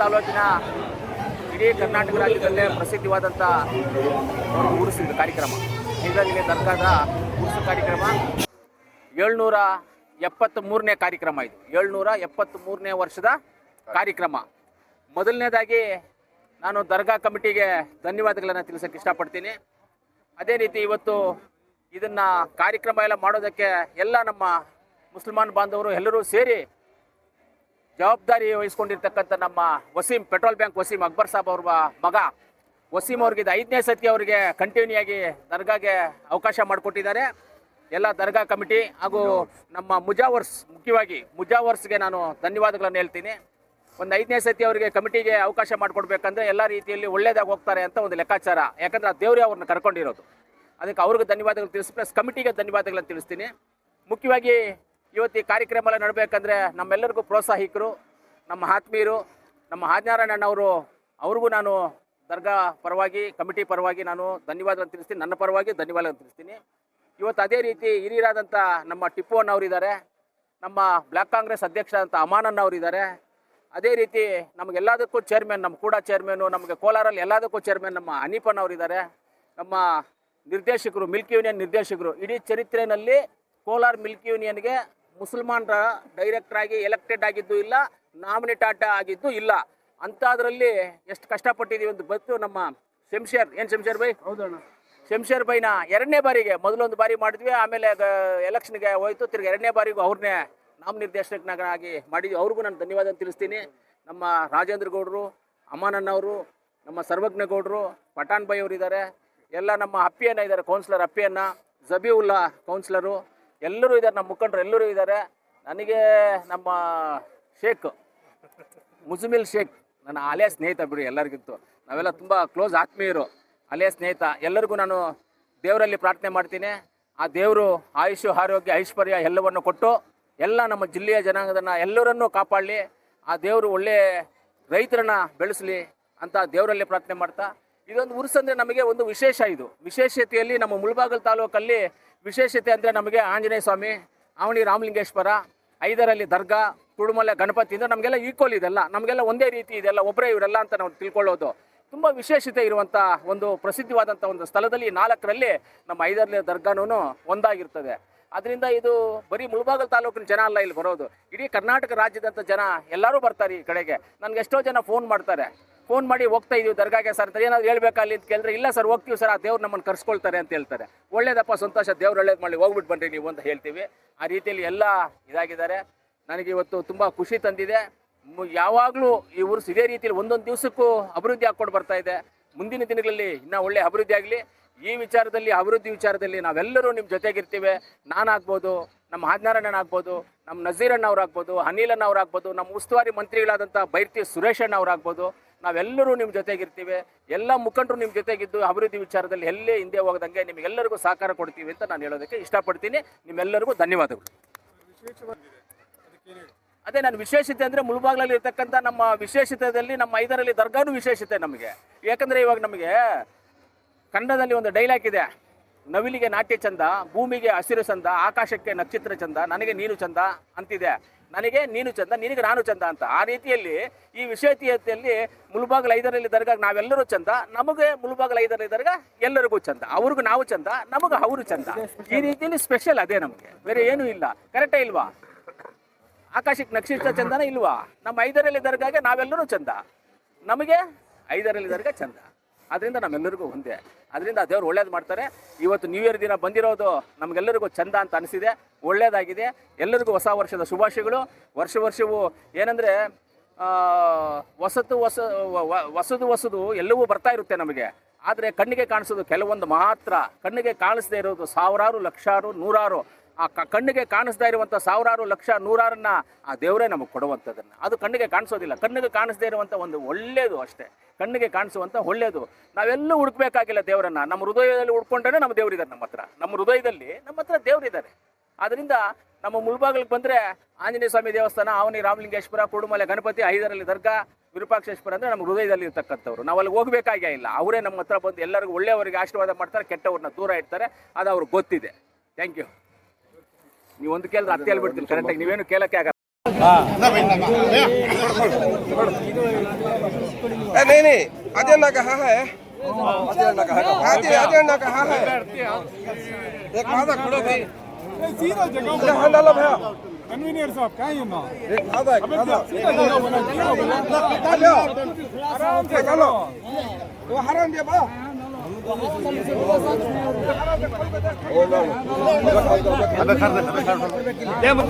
ತಾಲೂಕಿನ ಇಡೀ ಕರ್ನಾಟಕ ರಾಜ್ಯದಲ್ಲೇ ಪ್ರಸಿದ್ಧವಾದಂಥ ಒಂದು ಉರುಸಿದ ಕಾರ್ಯಕ್ರಮ. ಹೀಗಾಗಿ ದರ್ಗಾದ ಉರುಸು ಕಾರ್ಯಕ್ರಮ ಏಳ್ನೂರ ಎಪ್ಪತ್ತ್ ಮೂರನೇ ಕಾರ್ಯಕ್ರಮ ಇದು. ಏಳ್ನೂರ ಎಪ್ಪತ್ತ್ ಮೂರನೇ ವರ್ಷದ ಕಾರ್ಯಕ್ರಮ. ಮೊದಲನೇದಾಗಿ ನಾನು ದರ್ಗಾ ಕಮಿಟಿಗೆ ಧನ್ಯವಾದಗಳನ್ನು ತಿಳಿಸೋಕ್ಕೆ ಇಷ್ಟಪಡ್ತೀನಿ. ಅದೇ ರೀತಿ ಇವತ್ತು ಇದನ್ನು ಕಾರ್ಯಕ್ರಮ ಎಲ್ಲ ಮಾಡೋದಕ್ಕೆ ಎಲ್ಲ ನಮ್ಮ ಮುಸಲ್ಮಾನ್ ಬಾಂಧವರು ಎಲ್ಲರೂ ಸೇರಿ ಜವಾಬ್ದಾರಿ ವಹಿಸ್ಕೊಂಡಿರ್ತಕ್ಕಂಥ ನಮ್ಮ ವಸೀಂ, ಪೆಟ್ರೋಲ್ ಬ್ಯಾಂಕ್ ವಸೀಂ ಅಕ್ಬರ್ ಸಾಬ್ ಅವ್ರ ಮಗ. ವಸೀಂ ಅವ್ರಿಗೆ ಇದು ಐದನೇ ಸತಿ ಅವರಿಗೆ ಕಂಟಿನ್ಯೂ ಆಗಿ ದರ್ಗಾಗೆ ಅವಕಾಶ ಮಾಡಿಕೊಟ್ಟಿದ್ದಾರೆ. ಎಲ್ಲ ದರ್ಗಾ ಕಮಿಟಿ ಹಾಗೂ ನಮ್ಮ ಮುಜಾವರ್ಸ್, ಮುಖ್ಯವಾಗಿ ಮುಜಾವರ್ಸ್ಗೆ ನಾನು ಧನ್ಯವಾದಗಳನ್ನು ಹೇಳ್ತೀನಿ. ಒಂದು ಐದನೇ ಸತಿ ಅವರಿಗೆ ಕಮಿಟಿಗೆ ಅವಕಾಶ ಮಾಡಿಕೊಡ್ಬೇಕಂದ್ರೆ ಎಲ್ಲ ರೀತಿಯಲ್ಲಿ ಒಳ್ಳೇದಾಗಿ ಹೋಗ್ತಾರೆ ಅಂತ ಒಂದು ಲೆಕ್ಕಾಚಾರ. ಯಾಕಂದ್ರೆ ಆ ದೇವರೇ ಅವ್ರನ್ನ ಕರ್ಕೊಂಡಿರೋದು. ಅದಕ್ಕೆ ಅವ್ರಿಗೆ ಧನ್ಯವಾದಗಳು ತಿಳಿಸಿ, ಪ್ಲಸ್ ಕಮಿಟಿಗೆ ಧನ್ಯವಾದಗಳನ್ನು ತಿಳಿಸ್ತೀನಿ. ಮುಖ್ಯವಾಗಿ ಇವತ್ತು ಈ ಕಾರ್ಯಕ್ರಮ ಎಲ್ಲ ನಡಬೇಕಂದ್ರೆ ನಮ್ಮೆಲ್ಲರಿಗೂ ಪ್ರೋತ್ಸಾಹಿಕರು, ನಮ್ಮ ಆತ್ಮೀಯರು, ನಮ್ಮ ಹಾಜನಾರಾಯಣನವರು ಅವ್ರಿಗೂ ನಾನು ದರ್ಗಾ ಪರವಾಗಿ, ಕಮಿಟಿ ಪರವಾಗಿ ನಾನು ಧನ್ಯವಾದಗಳನ್ನು ತಿಳಿಸ್ತೀನಿ. ನನ್ನ ಪರವಾಗಿ ಧನ್ಯವಾದಗಳನ್ನು ತಿಳಿಸ್ತೀನಿ. ಇವತ್ತು ಅದೇ ರೀತಿ ಹಿರಿಯರಾದಂಥ ನಮ್ಮ ಟಿಪ್ಪು ಇದ್ದಾರೆ ನಮ್ಮ ಬ್ಲ್ಯಾಕ್ ಕಾಂಗ್ರೆಸ್ ಅಧ್ಯಕ್ಷರಾದಂಥ ಅವರಿದ್ದಾರೆ. ಅದೇ ರೀತಿ ನಮಗೆಲ್ಲದಕ್ಕೂ ಚೇರ್ಮನ್ ನಮ್ಮ ಕೂಡ ಚೇರ್ಮನ್ನು ನಮಗೆ ಕೋಲಾರಲ್ಲಿ ಎಲ್ಲದಕ್ಕೂ ಚೇರ್ಮನ್ ನಮ್ಮ ಹನೀಫನ್ ಅವರಿದ್ದಾರೆ. ನಮ್ಮ ನಿರ್ದೇಶಕರು ಮಿಲ್ಕ್ ಯೂನಿಯನ್ ನಿರ್ದೇಶಕರು. ಇಡೀ ಚರಿತ್ರೆಯಲ್ಲಿ ಕೋಲಾರ ಮಿಲ್ಕ್ ಯೂನಿಯನ್ಗೆ ಮುಸಲ್ಮಾನರ ಡೈರೆಕ್ಟರ್ ಆಗಿ ಎಲೆಕ್ಟೆಡ್ ಆಗಿದ್ದು ಇಲ್ಲ ನಾಮಿನೇಟ್ ಆಟ ಆಗಿದ್ದು ಇಲ್ಲ. ಅಂಥದ್ರಲ್ಲಿ ಎಷ್ಟು ಕಷ್ಟಪಟ್ಟಿದ್ದೀವಿ ಅಂತ ಬಂತು ನಮ್ಮ ಶಂಶೇರ್ ಏನು ಶಂಶೇರ್ ಬೈ ಹೌದಣ್ಣ. ಶಂಶೇರ್ ಬೈನ ಎರಡನೇ ಬಾರಿಗೆ ಮೊದಲೊಂದು ಬಾರಿ ಮಾಡಿದ್ವಿ ಆಮೇಲೆ ಎಲೆಕ್ಷನ್ಗೆ ಹೋಯ್ತು ತಿರ್ಗಿ ಎರಡನೇ ಬಾರಿಗೂ ಅವ್ರನ್ನೇ ನಾಮನಿರ್ದೇಶಕನಾಗಿ ಮಾಡಿದ್ವಿ ಅವ್ರಿಗೂ ನಾನು ಧನ್ಯವಾದ ತಿಳಿಸ್ತೀನಿ. ನಮ್ಮ ರಾಜೇಂದ್ರ ಗೌಡರು ಅಮಾನಣ್ಣವರು ನಮ್ಮ ಸರ್ವಜ್ಞ ಗೌಡರು, ಪಠಾಣ್ ಬೈ ಅವರಿದ್ದಾರೆ ಎಲ್ಲ ನಮ್ಮ ಅಪ್ಪಿಯನ್ನ ಇದ್ದಾರೆ ಕೌನ್ಸಿಲರ್ ಅಪ್ಪಿಯನ್ನ, ಜಬೀವುಲ್ಲಾ ಕೌನ್ಸಿಲರು ಎಲ್ಲರೂ ಇದ್ದಾರೆ ನಮ್ಮ ಮುಖಂಡರು ಎಲ್ಲರೂ ಇದ್ದಾರೆ ನನಗೆ ನಮ್ಮ ಶೇಖ್, ಮುಜಮಿಲ್ ಶೇಖ್, ನನ್ನ ಹಳೆಯ ಸ್ನೇಹಿತ ಬಿಡಿ ಎಲ್ಲರಿಗಿತ್ತು ನಾವೆಲ್ಲ ತುಂಬ ಕ್ಲೋಸ್ ಆತ್ಮೀಯರು ಹಳೆಯ ಸ್ನೇಹಿತ. ಎಲ್ಲರಿಗೂ ನಾನು ದೇವರಲ್ಲಿ ಪ್ರಾರ್ಥನೆ ಮಾಡ್ತೀನಿ. ಆ ದೇವರು ಆಯುಷು, ಆರೋಗ್ಯ, ಐಶ್ವರ್ಯ ಎಲ್ಲವನ್ನು ಕೊಟ್ಟು ಎಲ್ಲ ನಮ್ಮ ಜಿಲ್ಲೆಯ ಜನಾಂಗದನ್ನು ಎಲ್ಲರನ್ನೂ ಕಾಪಾಡಲಿ, ಆ ದೇವರು ಒಳ್ಳೆಯ ರೈತರನ್ನ ಬೆಳೆಸಲಿ ಅಂತ ದೇವರಲ್ಲಿ ಪ್ರಾರ್ಥನೆ ಮಾಡ್ತಾ, ಇದೊಂದು ಉರುಸಂದ್ರೆ ನಮಗೆ ಒಂದು ವಿಶೇಷ ಇದು. ವಿಶೇಷತೆಯಲ್ಲಿ ನಮ್ಮ ಮುಳಬಾಗಲ್ ತಾಲೂಕಲ್ಲಿ ವಿಶೇಷತೆ ಅಂದರೆ ನಮಗೆ ಆಂಜನೇಯ ಸ್ವಾಮಿ ಅವಣಿ ರಾಮಲಿಂಗೇಶ್ವರ, ಐದರಲ್ಲಿ ದರ್ಗಾ ಕುಡುಮಲೆ ಗಣಪತಿ ಅಂದರೆ ನಮಗೆಲ್ಲ ಈಕ್ವಲ್ ಇದೆಲ್ಲ. ನಮಗೆಲ್ಲ ಒಂದೇ ರೀತಿ ಇದೆಲ್ಲ ಒಬ್ಬರೇ ಇವರೆಲ್ಲ ಅಂತ ನಾವು ತಿಳ್ಕೊಳ್ಳೋದು. ತುಂಬ ವಿಶೇಷತೆ ಇರುವಂಥ ಒಂದು ಪ್ರಸಿದ್ಧವಾದಂಥ ಒಂದು ಸ್ಥಳದಲ್ಲಿ ನಾಲ್ಕರಲ್ಲಿ ನಮ್ಮ ಐದರಲ್ಲಿ ದರ್ಗಾನೂ ಒಂದಾಗಿರ್ತದೆ. ಅದರಿಂದ ಇದು ಬರೀ ಮುಳಬಾಗಲ್ ತಾಲೂಕಿನ ಜನ ಅಲ್ಲ ಇಲ್ಲಿ ಬರೋದು. ಇಡೀ ಕರ್ನಾಟಕ ರಾಜ್ಯದಂಥ ಜನ ಎಲ್ಲರೂ ಬರ್ತಾರೆ ಈ ಕಡೆಗೆ. ನನಗೆ ಎಷ್ಟೋ ಜನ ಫೋನ್ ಮಾಡ್ತಾರೆ. ಫೋನ್ ಮಾಡಿ ಹೋಗ್ತಾ ಇದೀವಿ ದರ್ಗಾಗೆ ಸರ್ ಅಂತ ಏನಾದ್ರು ಹೇಳ್ಬೇಕಾ ಅಲ್ಲಿ ಅಂತ ಕೇಳಿದ್ರೆ, ಇಲ್ಲ ಸರ್, ಹೋಗ್ತೀವಿ ಸರ್, ಆ ದೇವ್ರು ನಮ್ಮನ್ನು ಕರ್ಸ್ಕೊಳ್ತಾರೆ ಅಂತ ಹೇಳ್ತಾರೆ. ಒಳ್ಳೇದಪ್ಪ ಸಂತೋಷ, ದೇವ್ರು ಒಳ್ಳೇದು ಮಾಡಿ ಹೋಗ್ಬಿಟ್ಟು ಬನ್ರಿ ನೀವು ಅಂತ ಹೇಳ್ತೀವಿ. ಆ ರೀತಿಯಲ್ಲಿ ಎಲ್ಲ ಇದಾಗಿದ್ದಾರೆ. ನನಗೆ ಇವತ್ತು ತುಂಬ ಖುಷಿ ತಂದಿದೆ. ಯಾವಾಗಲೂ ಈ ಊರು ಇದೇ ರೀತಿಯಲ್ಲಿ ಒಂದೊಂದು ದಿವಸಕ್ಕೂ ಅಭಿವೃದ್ಧಿ ಹಾಕ್ಕೊಂಡು ಬರ್ತಾ ಇದೆ. ಮುಂದಿನ ದಿನಗಳಲ್ಲಿ ಇನ್ನೂ ಒಳ್ಳೆ ಅಭಿವೃದ್ಧಿ ಆಗಲಿ, ಈ ವಿಚಾರದಲ್ಲಿ, ಅಭಿವೃದ್ಧಿ ವಿಚಾರದಲ್ಲಿ ನಾವೆಲ್ಲರೂ ನಿಮ್ಮ ಜೊತೆಗಿರ್ತೀವಿ. ನಾನಾಗ್ಬೋದು ನಮ್ಮ ಹಾಜನಾರಾಯಣ ಆಗ್ಬೋದು ನಮ್ಮ ನಜೀರಣ್ಣ ಅವ್ರಾಗ್ಬೋದು ಅನಿಲಣ್ಣ ಅವ್ರಾಗ್ಬೋದು ನಮ್ಮ ಉಸ್ತುವಾರಿ ಮಂತ್ರಿಗಳಾದಂಥ ಬೈರ್ತಿ ಸುರೇಶ್ ಅಣ್ಣ ಅವ್ರಾಗ್ಬೋದು ನಾವೆಲ್ಲರೂ ನಿಮ್ಮ ಜೊತೆಗಿರ್ತೀವಿ. ಎಲ್ಲ ಮುಖಂಡರು ನಿಮ್ಮ ಜೊತೆಗಿದ್ದು ಅಭಿವೃದ್ಧಿ ವಿಚಾರದಲ್ಲಿ ಎಲ್ಲೇ ಹಿಂದೆ ಹೋಗದಂಗೆ ನಿಮಗೆಲ್ಲರಿಗೂ ಸಹಕಾರ ಕೊಡ್ತೀವಿ ಅಂತ ನಾನು ಹೇಳೋದಕ್ಕೆ ಇಷ್ಟಪಡ್ತೀನಿ. ನಿಮ್ಮೆಲ್ಲರಿಗೂ ಧನ್ಯವಾದಗಳು. ಅದೇ ನಾನು ವಿಶೇಷತೆ ಅಂದರೆ ಮುಳುಬಾಗ್ಲಲ್ಲಿ ಇರ್ತಕ್ಕಂಥ ನಮ್ಮ ವಿಶೇಷತೆಯಲ್ಲಿ ನಮ್ಮ ಐದರಲ್ಲಿ ದರ್ಗಾನು ವಿಶೇಷತೆ ನಮಗೆ. ಯಾಕಂದರೆ ಇವಾಗ ನಮಗೆ ಕನ್ನಡದಲ್ಲಿ ಒಂದು ಡೈಲಾಗ್ ಇದೆ. ನವಿಲಿಗೆ ನಾಟ್ಯ ಚಂದ, ಭೂಮಿಗೆ ಹಸಿರು ಚಂದ, ಆಕಾಶಕ್ಕೆ ನಕ್ಷತ್ರ ಚಂದ, ನನಗೆ ನೀನು ಚಂದ ಅಂತಿದೆ. ನನಗೆ ನೀನು ಚಂದ, ನಿನಗೆ ನಾನು ಚಂದ ಅಂತ. ಆ ರೀತಿಯಲ್ಲಿ ಈ ವಿಶೇಷತೆಯಲ್ಲಿ ಮುಳುಬಾಗಲ ಐದರಲ್ಲಿ ದರ್ಗಾಗ ನಾವೆಲ್ಲರೂ ಚಂದ. ನಮಗೆ ಮುಳುಬಾಗಲ ಐದರಲ್ಲಿ ದರ್ಗ ಎಲ್ಲರಿಗೂ ಚಂದ. ಅವ್ರಿಗೂ ನಾವು ಚಂದ, ನಮಗೆ ಅವರು ಚಂದ. ಈ ರೀತಿಯಲ್ಲಿ ಸ್ಪೆಷಲ್ ಅದೇ ನಮಗೆ. ಬೇರೆ ಏನೂ ಇಲ್ಲ. ಕರೆಕ್ಟೇ ಇಲ್ವಾ? ಆಕಾಶಕ್ಕೆ ನಕ್ಷತ್ರ ಚಂದನ ಇಲ್ವಾ? ನಮ್ಮ ಐದರಲ್ಲಿ ದರ್ಗಾಗೆ ನಾವೆಲ್ಲರೂ ಚಂದ. ನಮಗೆ ಐದರಲ್ಲಿ ದರ್ಗ ಚಂದ. ಅದರಿಂದ ನಮ್ಮೆಲ್ಲರಿಗೂ ಒಂದೇ. ಅದರಿಂದ ದೇವರು ಒಳ್ಳೇದು ಮಾಡ್ತಾರೆ. ಇವತ್ತು ನ್ಯೂ ಇಯರ್ ದಿನ ಬಂದಿರೋದು ನಮಗೆಲ್ಲರಿಗೂ ಚಂದ ಅಂತ ಅನಿಸಿದೆ. ಒಳ್ಳೆಯದಾಗಿದೆ ಎಲ್ಲರಿಗೂ ಹೊಸ ವರ್ಷದ ಶುಭಾಶಯಗಳು. ವರ್ಷ ವರ್ಷವೂ ಏನಂದರೆ ಹೊಸತು ಹೊಸ ಹೊಸದು ಹೊಸದು ಎಲ್ಲವೂ ಬರ್ತಾ ಇರುತ್ತೆ ನಮಗೆ. ಆದರೆ ಕಣ್ಣಿಗೆ ಕಾಣಿಸೋದು ಕೆಲವೊಂದು ಮಾತ್ರ. ಕಣ್ಣಿಗೆ ಕಾಣಿಸದೇ ಇರೋದು ಸಾವಿರಾರು, ಲಕ್ಷಾರು, ನೂರಾರು ಆ ಕಣ್ಣಿಗೆ ಕಾಣಿಸ್ತಾ ಇರುವಂಥ ಸಾವಿರಾರು ಲಕ್ಷ ನೂರಾರನ್ನು ಆ ದೇವರೇ ನಮಗೆ ಕೊಡುವಂಥದ್ದನ್ನು. ಅದು ಕಣ್ಣಿಗೆ ಕಾಣಿಸೋದಿಲ್ಲ. ಕಣ್ಣಿಗೆ ಕಾಣಿಸದೇ ಇರುವಂಥ ಒಂದು ಒಳ್ಳೆಯದು ಅಷ್ಟೇ. ಕಣ್ಣಿಗೆ ಕಾಣಿಸುವಂಥ ಒಳ್ಳೆಯದು. ನಾವೆಲ್ಲೂ ಹುಡುಕ್ಬೇಕಾಗಿಲ್ಲ ದೇವರನ್ನು. ನಮ್ಮ ಹೃದಯದಲ್ಲಿ ಹುಡ್ಕೊಂಡ್ರೆ ನಮ್ಮ ದೇವರಿದ್ದಾರೆ ನಮ್ಮ ಹತ್ರ. ನಮ್ಮ ಹೃದಯದಲ್ಲಿ ನಮ್ಮ ಹತ್ರ ದೇವರಿದ್ದಾರೆ. ಆದ್ದರಿಂದ ನಮ್ಮ ಮುಳ್ಬಾಗಿಲಿಗೆ ಬಂದರೆ ಆಂಜನೇಯ ಸ್ವಾಮಿ ದೇವಸ್ಥಾನ ಅವನಿ ರಾಮಲಿಂಗೇಶ್ವರ, ಕುಡುಮಲೆ, ಗಣಪತಿ ಐದರಲ್ಲಿ ದರ್ಗಾ, ವಿರೂಪಾಕ್ಷೇಶ್ವರ ಅಂದರೆ ನಮ್ಮ ಹೃದಯದಲ್ಲಿ ಇರ್ತಕ್ಕಂಥವ್ರು. ನಾವು ಅಲ್ಲಿ ಹೋಗಬೇಕಾಗೇ ಇಲ್ಲ. ಅವರೇ ನಮ್ಮ ಹತ್ರ ಬಂದು ಎಲ್ಲರಿಗೂ ಒಳ್ಳೆಯವರಿಗೆ ಆಶೀರ್ವಾದ ಮಾಡ್ತಾರೆ, ಕೆಟ್ಟವ್ರನ್ನ ದೂರ ಇಡ್ತಾರೆ. ಅದು ಅವ್ರಿಗೆ ಗೊತ್ತಿದೆ. ಥ್ಯಾಂಕ್ ಯು ನೀವು ಒಂದು ಕೇಳಿದ್ರೆ ಹತ್ತು ಹೇಳ್ಬಿಡ್ತೀನಿ ಕರೆಕ್ಟಾಗಿ ನೀವೇನು ಕೇಳಕ್ಕೆ ಆಗಲ್ಲ ए, नहीं नहीं अजय कहा है अजय कहा है अजय अजय कहा है एक आधा खड़ो भाई ए, सीधा जगह अरे हाँ डालो भैया कन्वीनियर साहब क्या है ये माँ एक आधा एक आधा सीधा जगह बना सीधा बना डालो आराम से डालो वो हराम दिया बा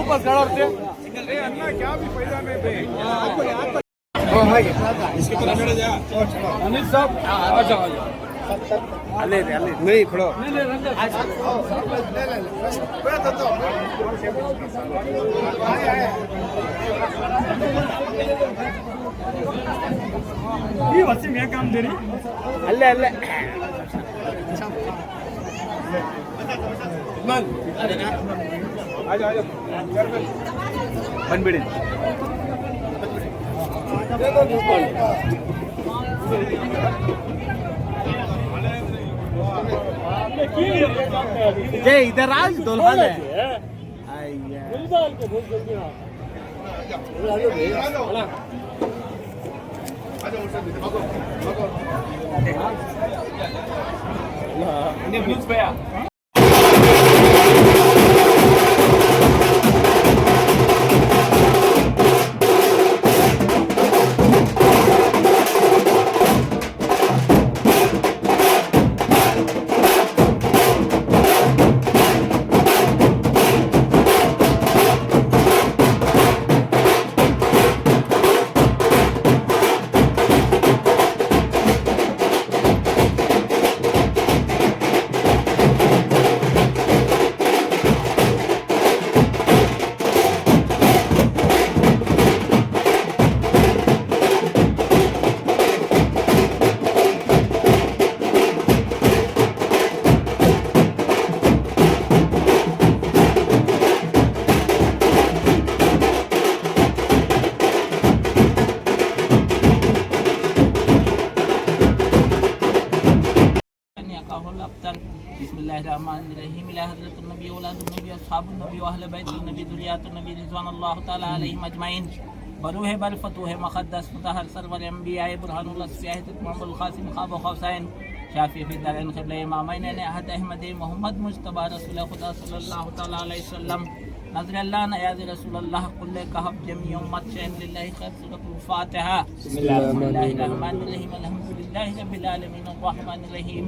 ए, अन्ना क्या ശരി അല്ല അല്ല ಬಂದ್ಬಿಡಿ ಜೈ ಇದರ ದೊಲ್ಹಾನ ಅಯ್ಯ ಅಲ್ಲೇ الأبتر بسم الله الرحمن الرحيم. إلى حضرة النبي أولاد النبي أصحاب النبي وأهل بيت النبي ذريات النبي رضوان الله تعالى عليهم أجمعين. بروح بالفتوح مقدس مطهر سرور الأنبياء برهان الله السياحة محمد القاسم خاب وخوسين. شافي في دارين قبل إمامين. أحد أحمد محمد مجتبى رسول خدا صلى الله تعالى عليه وسلم. نظر الله نعيذ رسول الله. كل كهب جميع أمت شهن لله خير سورة الفاتحة. بسم الله الرحمن الرحيم. الحمد لله رب العالمين الرحمن الرحيم.